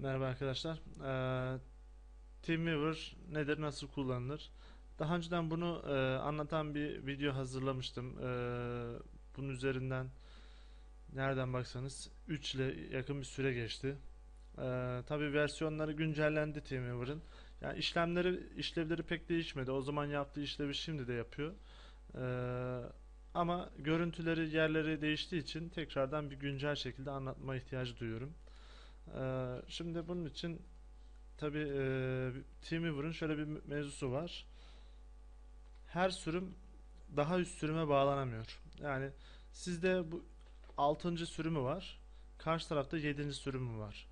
Merhaba arkadaşlar. Ee, TeamViewer nedir, nasıl kullanılır? Daha önceden bunu e, anlatan bir video hazırlamıştım. Ee, bunun üzerinden nereden baksanız 3 ile yakın bir süre geçti. Ee, tabii versiyonları güncellendi TeamViewer'ın. Yani işlemleri, işlevleri pek değişmedi. O zaman yaptığı işlevi şimdi de yapıyor. Ee, ama görüntüleri, yerleri değiştiği için tekrardan bir güncel şekilde anlatma ihtiyacı duyuyorum. Ee, şimdi bunun için tabi e, TeamViewer'ın şöyle bir mevzusu var. Her sürüm daha üst sürüme bağlanamıyor. Yani sizde bu 6. sürümü var. Karşı tarafta 7. sürümü var.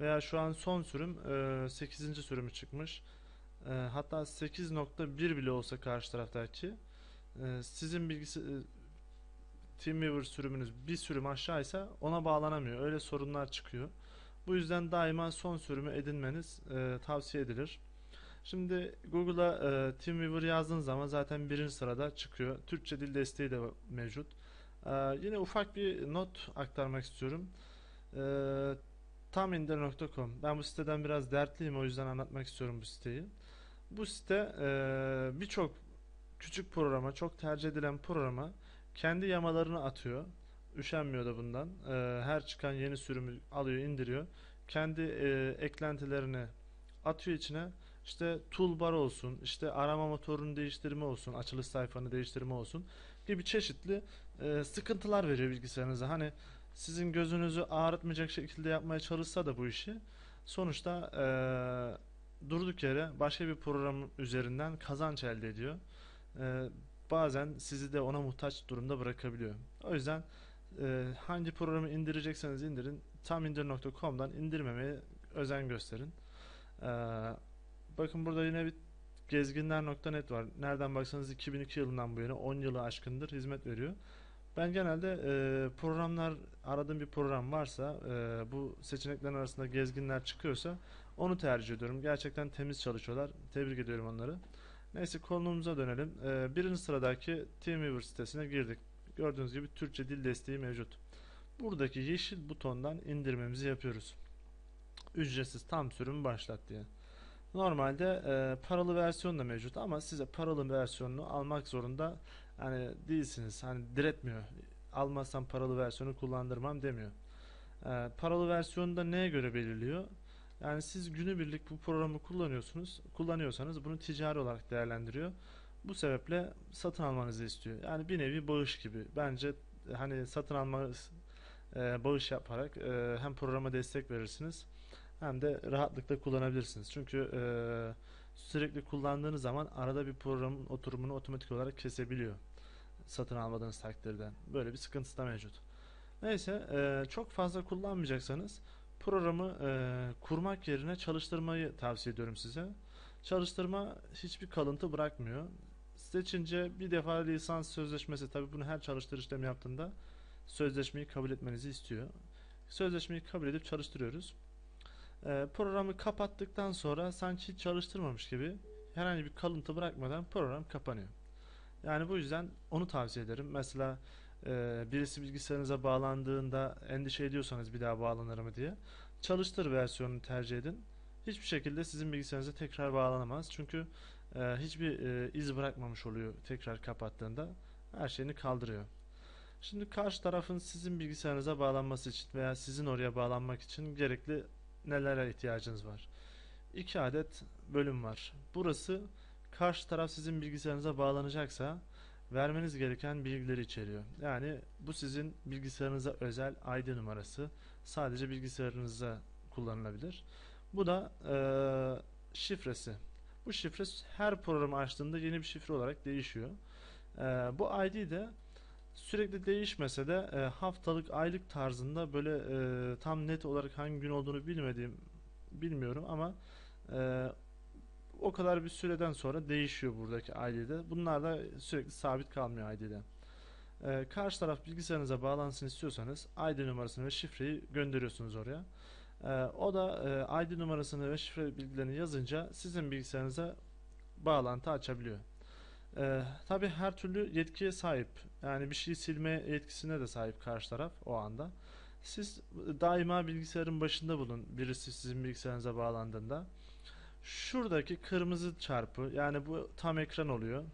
Veya şu an son sürüm e, 8. sürümü çıkmış. E, hatta 8.1 bile olsa karşı taraftaki e, sizin bilgisi e, TeamViewer sürümünüz bir sürüm aşağıysa ona bağlanamıyor. Öyle sorunlar çıkıyor. Bu yüzden daima son sürümü edinmeniz e, tavsiye edilir. Şimdi Google'a e, TeamViewer yazdığınız zaman zaten birinci sırada çıkıyor. Türkçe dil desteği de mevcut. E, yine ufak bir not aktarmak istiyorum. E, tamindir.com Ben bu siteden biraz dertliyim o yüzden anlatmak istiyorum bu siteyi. Bu site e, birçok küçük programa, çok tercih edilen programa kendi yamalarını atıyor. Üşenmiyor da bundan. E, her çıkan yeni sürümü alıyor, indiriyor. Kendi e, eklentilerini atıyor içine. İşte toolbar olsun, işte arama motorunu değiştirme olsun, açılış sayfanı değiştirme olsun gibi çeşitli e, sıkıntılar veriyor bilgisayarınıza. Hani sizin gözünüzü ağrıtmayacak şekilde yapmaya çalışsa da bu işi sonuçta e, durduk yere başka bir program üzerinden kazanç elde ediyor. E, bazen sizi de ona muhtaç durumda bırakabiliyor. O yüzden e, hangi programı indirecekseniz indirin tamindir.com'dan indirmemeye özen gösterin. E, bakın burada yine bir gezginler.net var. Nereden baksanız 2002 yılından bu yana 10 yılı aşkındır hizmet veriyor. Ben genelde e, programlar aradığım bir program varsa e, bu seçeneklerin arasında gezginler çıkıyorsa onu tercih ediyorum. Gerçekten temiz çalışıyorlar. Tebrik ediyorum onları. Neyse konumuza dönelim. E, birinci sıradaki TeamViewer sitesine girdik. Gördüğünüz gibi Türkçe dil desteği mevcut. Buradaki yeşil butondan indirmemizi yapıyoruz. Ücretsiz tam sürüm başlat diye. Normalde e, paralı versiyon da mevcut ama size paralı versiyonunu almak zorunda hani değilsiniz. Hani diretmiyor. Almazsam paralı versiyonu kullandırmam demiyor. E, paralı versiyonu da neye göre belirliyor? Yani siz günübirlik bu programı kullanıyorsunuz. Kullanıyorsanız bunu ticari olarak değerlendiriyor. Bu sebeple satın almanızı istiyor. Yani bir nevi bağış gibi. Bence hani satın alma e, bağış yaparak e, hem programa destek verirsiniz hem de rahatlıkla kullanabilirsiniz. Çünkü e, sürekli kullandığınız zaman arada bir programın oturumunu otomatik olarak kesebiliyor. Satın almadığınız takdirde. Böyle bir sıkıntısı da mevcut. Neyse e, çok fazla kullanmayacaksanız programı e, kurmak yerine çalıştırmayı tavsiye ediyorum size. Çalıştırma hiçbir kalıntı bırakmıyor. Seçince bir defa lisans sözleşmesi tabi bunu her çalıştır işlemi yaptığında sözleşmeyi kabul etmenizi istiyor. Sözleşmeyi kabul edip çalıştırıyoruz. E, programı kapattıktan sonra sanki çalıştırmamış gibi herhangi bir kalıntı bırakmadan program kapanıyor. Yani bu yüzden onu tavsiye ederim. Mesela e, birisi bilgisayarınıza bağlandığında endişe ediyorsanız bir daha bağlanır mı diye çalıştır versiyonunu tercih edin. Hiçbir şekilde sizin bilgisayarınıza tekrar bağlanamaz. Çünkü e, hiçbir e, iz bırakmamış oluyor tekrar kapattığında. Her şeyini kaldırıyor. Şimdi karşı tarafın sizin bilgisayarınıza bağlanması için veya sizin oraya bağlanmak için gerekli nelere ihtiyacınız var? İki adet bölüm var. Burası karşı taraf sizin bilgisayarınıza bağlanacaksa vermeniz gereken bilgileri içeriyor. Yani bu sizin bilgisayarınıza özel ID numarası. Sadece bilgisayarınızda kullanılabilir. Bu da e, şifresi. Bu şifre her programı açtığında yeni bir şifre olarak değişiyor. E, bu ID de sürekli değişmese de e, haftalık, aylık tarzında böyle e, tam net olarak hangi gün olduğunu bilmediğim bilmiyorum ama e, o kadar bir süreden sonra değişiyor buradaki ID'de. Bunlar da sürekli sabit kalmıyor ID'de. Ee, karşı taraf bilgisayarınıza bağlansın istiyorsanız ID numarasını ve şifreyi gönderiyorsunuz oraya. Ee, o da e, ID numarasını ve şifre bilgilerini yazınca sizin bilgisayarınıza bağlantı açabiliyor. Ee, Tabi her türlü yetkiye sahip. Yani bir şeyi silme yetkisine de sahip karşı taraf o anda. Siz daima bilgisayarın başında bulun. Birisi sizin bilgisayarınıza bağlandığında. Şuradaki kırmızı çarpı yani bu tam ekran oluyor.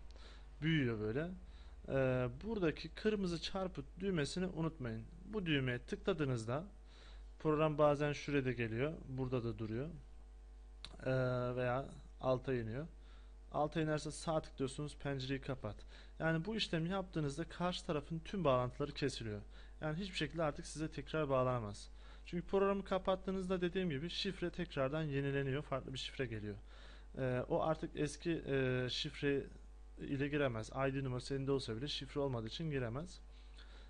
Büyüyor böyle. Ee, buradaki kırmızı çarpı düğmesini unutmayın. Bu düğmeye tıkladığınızda program bazen şurada geliyor. Burada da duruyor. Ee, veya alta iniyor. Alta inerse sağ tıklıyorsunuz pencereyi kapat. Yani bu işlemi yaptığınızda karşı tarafın tüm bağlantıları kesiliyor. Yani hiçbir şekilde artık size tekrar bağlanamaz. Çünkü programı kapattığınızda dediğim gibi şifre tekrardan yenileniyor. Farklı bir şifre geliyor. Ee, o artık eski e, şifre ile giremez. ID numarası elinde olsa bile şifre olmadığı için giremez.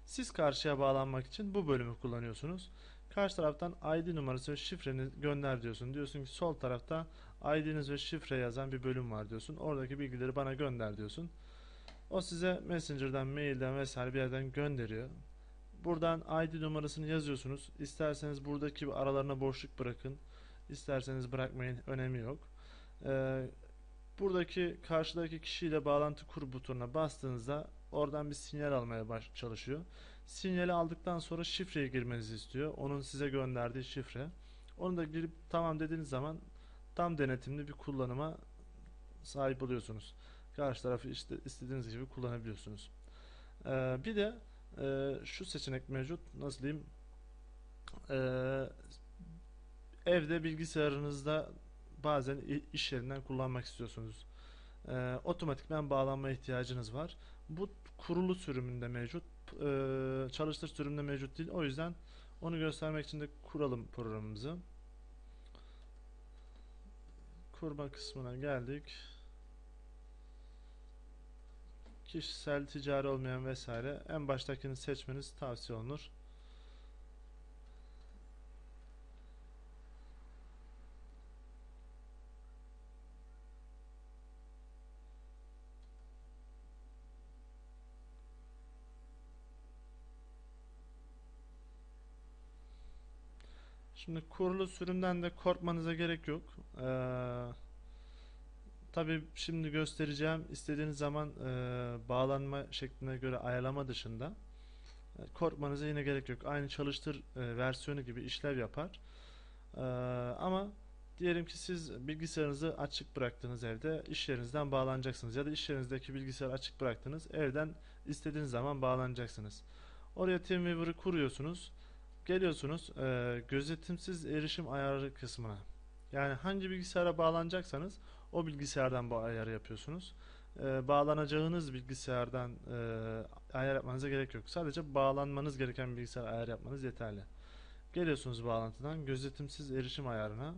Siz karşıya bağlanmak için bu bölümü kullanıyorsunuz. Karşı taraftan ID numarası ve şifreni gönder diyorsun. Diyorsun ki sol tarafta ID'niz ve şifre yazan bir bölüm var diyorsun. Oradaki bilgileri bana gönder diyorsun. O size Messenger'dan, mailden vesaire bir yerden gönderiyor. Buradan ID numarasını yazıyorsunuz. İsterseniz buradaki aralarına boşluk bırakın. İsterseniz bırakmayın. Önemi yok. Ee, buradaki karşıdaki kişiyle bağlantı kur butonuna bastığınızda oradan bir sinyal almaya baş çalışıyor. Sinyali aldıktan sonra şifreyi girmenizi istiyor. Onun size gönderdiği şifre. Onu da girip tamam dediğiniz zaman tam denetimli bir kullanıma sahip oluyorsunuz. Karşı tarafı işte istediğiniz gibi kullanabiliyorsunuz. Ee, bir de e, şu seçenek mevcut. Nasıl diyeyim? Ee, evde bilgisayarınızda bazen iş yerinden kullanmak istiyorsunuz. Ee, otomatikman bağlanma ihtiyacınız var. Bu kurulu sürümünde mevcut. Ee, çalıştır sürümünde mevcut değil. O yüzden onu göstermek için de kuralım programımızı. Kurma kısmına geldik. Kişisel, ticari olmayan vesaire en baştakini seçmeniz tavsiye olunur. Şimdi kurulu sürümden de korkmanıza gerek yok. Ee, tabii şimdi göstereceğim istediğiniz zaman e, bağlanma şekline göre ayarlama dışında e, korkmanıza yine gerek yok. Aynı çalıştır e, versiyonu gibi işlev yapar. Ee, ama diyelim ki siz bilgisayarınızı açık bıraktığınız evde iş yerinizden bağlanacaksınız ya da iş yerinizdeki bilgisayarı açık bıraktınız evden istediğiniz zaman bağlanacaksınız. Oraya TeamViewer'ı kuruyorsunuz. Geliyorsunuz e, gözetimsiz erişim ayarı kısmına. Yani hangi bilgisayara bağlanacaksanız o bilgisayardan bu ayarı yapıyorsunuz. E, bağlanacağınız bilgisayardan e, ayar yapmanıza gerek yok. Sadece bağlanmanız gereken bilgisayar ayar yapmanız yeterli. Geliyorsunuz bağlantıdan gözetimsiz erişim ayarına.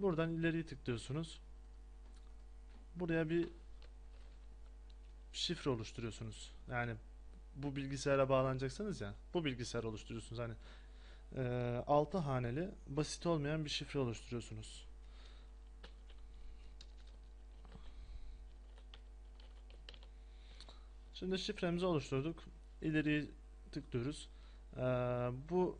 Buradan ileriyi tıklıyorsunuz. Buraya bir şifre oluşturuyorsunuz. Yani bu bilgisayara bağlanacaksınız ya. Bu bilgisayar oluşturuyorsunuz. Hani e, 6 haneli basit olmayan bir şifre oluşturuyorsunuz. Şimdi şifremizi oluşturduk. İleriyi tıklıyoruz. E, bu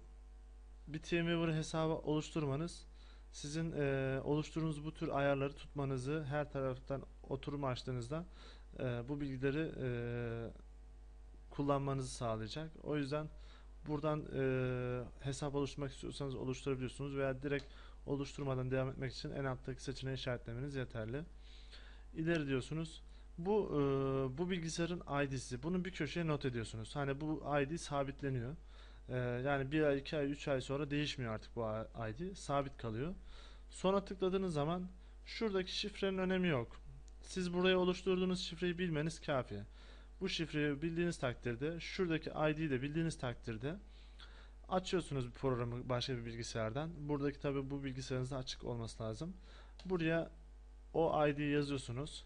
TeamViewer hesabı oluşturmanız sizin e, oluşturduğunuz bu tür ayarları tutmanızı her taraftan oturum açtığınızda e, bu bilgileri e, kullanmanızı sağlayacak. O yüzden buradan e, hesap oluşturmak istiyorsanız oluşturabiliyorsunuz veya direkt oluşturmadan devam etmek için en alttaki seçeneği işaretlemeniz yeterli. İleri diyorsunuz. Bu e, bu bilgisayarın ID'si. Bunu bir köşeye not ediyorsunuz. Hani bu ID sabitleniyor. E, yani bir ay, iki ay, üç ay sonra değişmiyor artık bu ID. Sabit kalıyor. Sonra tıkladığınız zaman şuradaki şifrenin önemi yok. Siz buraya oluşturduğunuz şifreyi bilmeniz kafi. Bu şifreyi bildiğiniz takdirde, şuradaki ID'yi de bildiğiniz takdirde açıyorsunuz bir programı başka bir bilgisayardan. Buradaki tabi bu bilgisayarınızda açık olması lazım. Buraya o ID'yi yazıyorsunuz.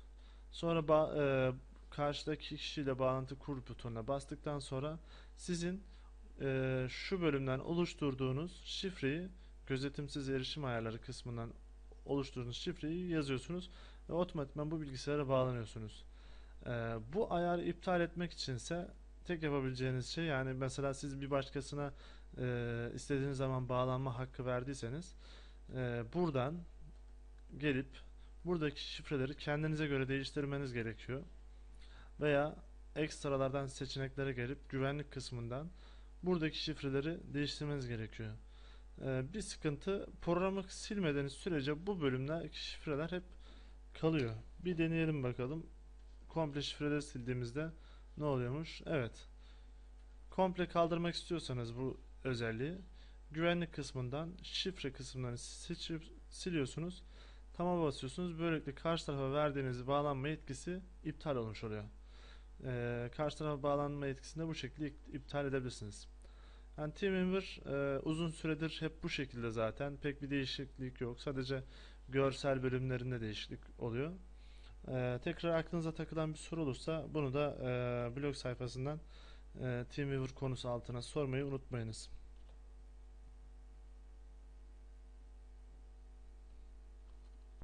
Sonra ba- e, karşıdaki kişiyle bağlantı kur butonuna bastıktan sonra sizin e, şu bölümden oluşturduğunuz şifreyi gözetimsiz erişim ayarları kısmından oluşturduğunuz şifreyi yazıyorsunuz ve otomatikman bu bilgisayara bağlanıyorsunuz. Ee, bu ayarı iptal etmek içinse tek yapabileceğiniz şey yani mesela siz bir başkasına e, istediğiniz zaman bağlanma hakkı verdiyseniz e, buradan gelip buradaki şifreleri kendinize göre değiştirmeniz gerekiyor. Veya ekstralardan seçeneklere gelip güvenlik kısmından buradaki şifreleri değiştirmeniz gerekiyor. Ee, bir sıkıntı programı silmediğiniz sürece bu bölümdeki şifreler hep kalıyor. Bir deneyelim bakalım. Komple şifreleri sildiğimizde ne oluyormuş? Evet. Komple kaldırmak istiyorsanız bu özelliği güvenlik kısmından şifre kısımlarını seçip siliyorsunuz. Tamam basıyorsunuz. Böylelikle karşı tarafa verdiğiniz bağlanma yetkisi iptal olmuş oluyor. Ee, karşı tarafa bağlanma yetkisini de bu şekilde iptal edebilirsiniz. Yani TeamViewer e, uzun süredir hep bu şekilde zaten. Pek bir değişiklik yok. Sadece görsel bölümlerinde değişiklik oluyor. Ee, tekrar aklınıza takılan bir soru olursa bunu da e, blog sayfasından e, TeamViewer konusu altına sormayı unutmayınız.